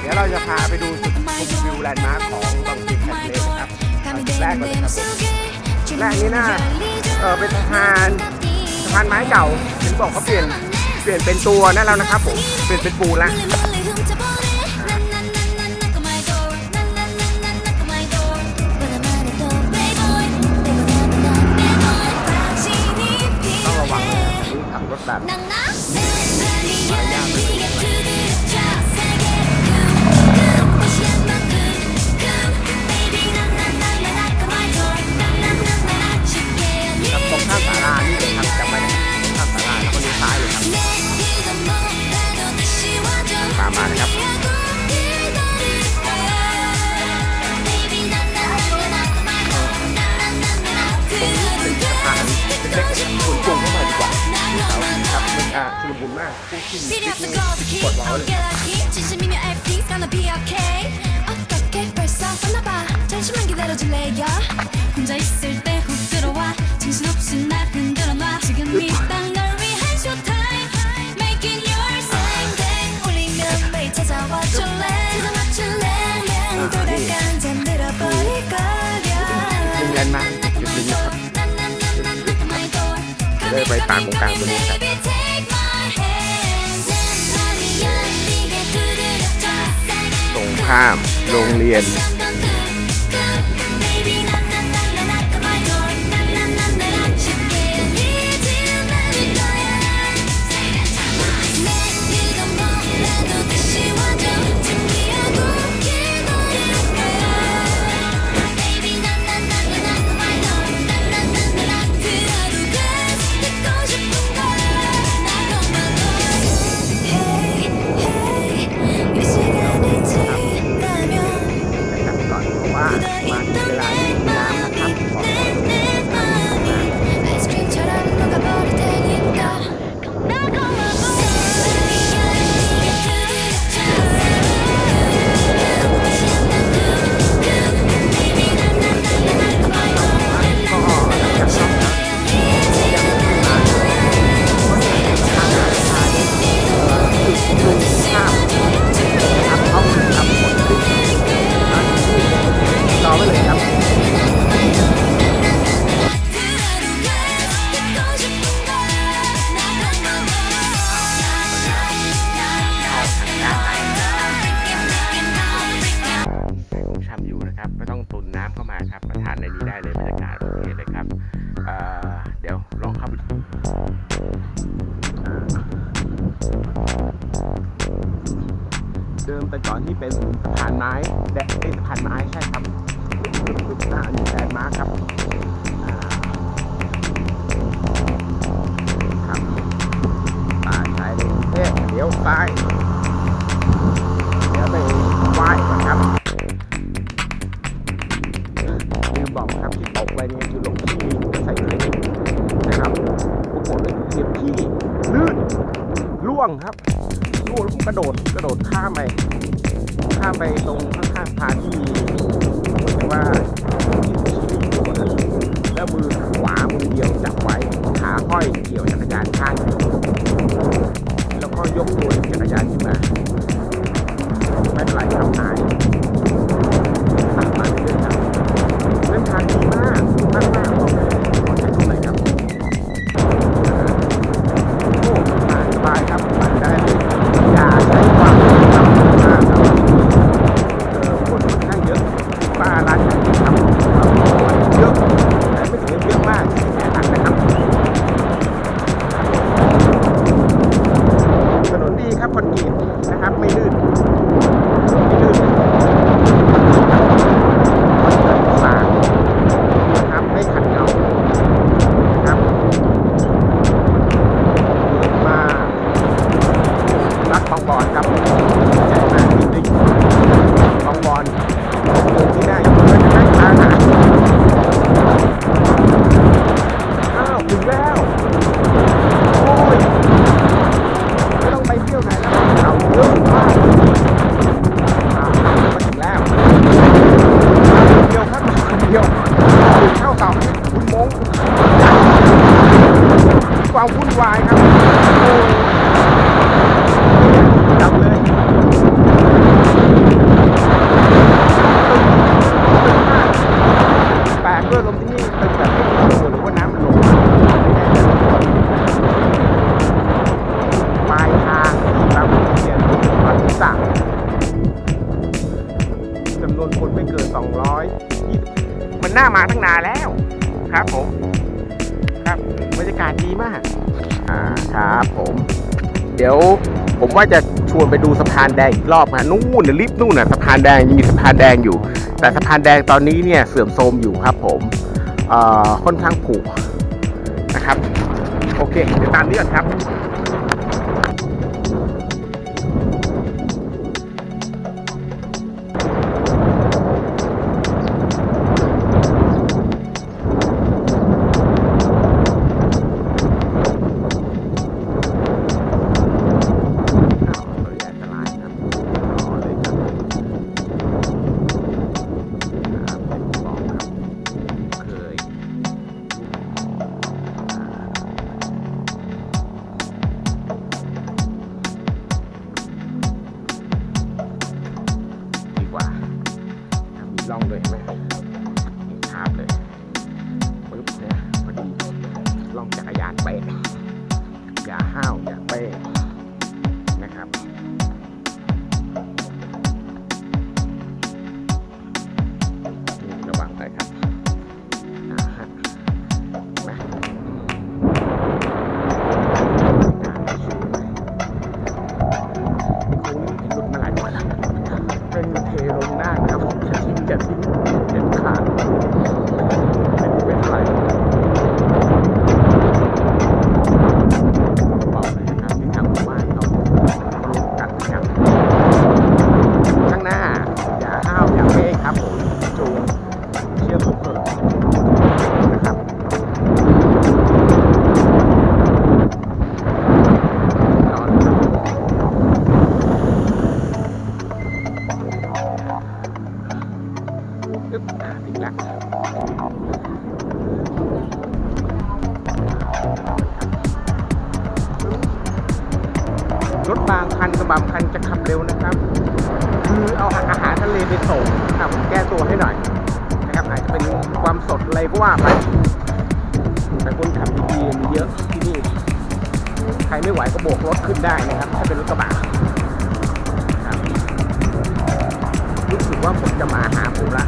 เดี๋ยวเราจะพาไปดูจุดชมวิวแลนด์มาร์คของบางทีแคทเลนะครับเอาจุดแรกก่อนเลยครับจุดแรกนี้นะเออเป็นสะพานสะพานไม้เก่าเห็นบอกเขาเปลี่ยนเปลี่ยนเป็นตัวนั่นแล้วนะครับผมเปลี่ยนเป็นปูนละ 잠시만기다려줄래요 혼자 있을 때 훅 들어와 정신없이 날 흔들어놔 지금 이땅 널 위한 쇼타임 Making your same day 울리면 매일 찾아와 줄래 찾아맞출래 돌아간 잠들어 버릴 거야 ดึงแลนด์มาร์คจุดหนึ่งนะครับ เดินไปตามโครงการตัวนี้ครับ ตรงข้ามโรงเรียน แต่ก่อนที่เป็นสะพานไม้แดดเป็นสะพานไม้ใช่ครับหน้าอยู่แลนด์มาร์คครับครับป่าชายเลนเอ๊ะเดี๋ยวซ้ายเดี๋ยวไปไหว้ก่อนครับลืมบอกครับที่ตกไปเนี่ยคือลงที่ใส่เล็กนะครับปรากฏเลยเหยียบที่ลื่นล่วงครับ ลูกแล้วผมกระโดดกระโดดข้ามไปข้ามไปตรงข้างๆทางที่มีเหมือนว่าแล้วมือขวามือเดียวจับไว้ขาห้อยเกี่ยวจักรยานข้างแล้วก็ยกตัวจักรยานขึ้นมาไม่เป็นไรครับหาย วายครับจับเลยแปลกด้วยลมที่นี่ตึงแบบไม่มีตัหรือว่าน้ำมันลปลายทางครับเขียนวันสั่จำนวนคนไม่เกิน200มันน่ามาตั้งนานแล้วครับผม ครับบรรยากาศดีมากอ่าครับผม เดี๋ยวผมว่าจะชวนไปดูสะพานแดงอีกรอบฮะนู่นลิฟต์นู่นน่ะสะพานแดงยังมีสะพานแดงอยู่ แต่สะพานแดงตอนนี้เนี่ยเสื่อมโทรมอยู่ครับผมอ่าค่อนข้างผุนะครับ โอเค เดี๋ยวตามนี้ก่อนครับ ล่องเลยเห็นไหมมีภาบเลยปึ๊บเนี่ยพอดีล่องจักรยานเป๊ะอย่าห้าวอย่าเป้นะครับ เด็ดขาดไม่เท่าไร บางคันกับบางจะขับเร็วนะครับ คือเอาอาหารทะเลไปส่งครับแก้ตัวให้หน่อยนะครับอาจจะเป็นความสดอะไรก็ว่าไปแต่คนขับดีๆมีเยอะที่นี่ใครไม่ไหวก็โบกรถขึ้นได้นะครับ ถ้าเป็นรถกระบะครับรู้สึกว่าผมจะมาหาผมละ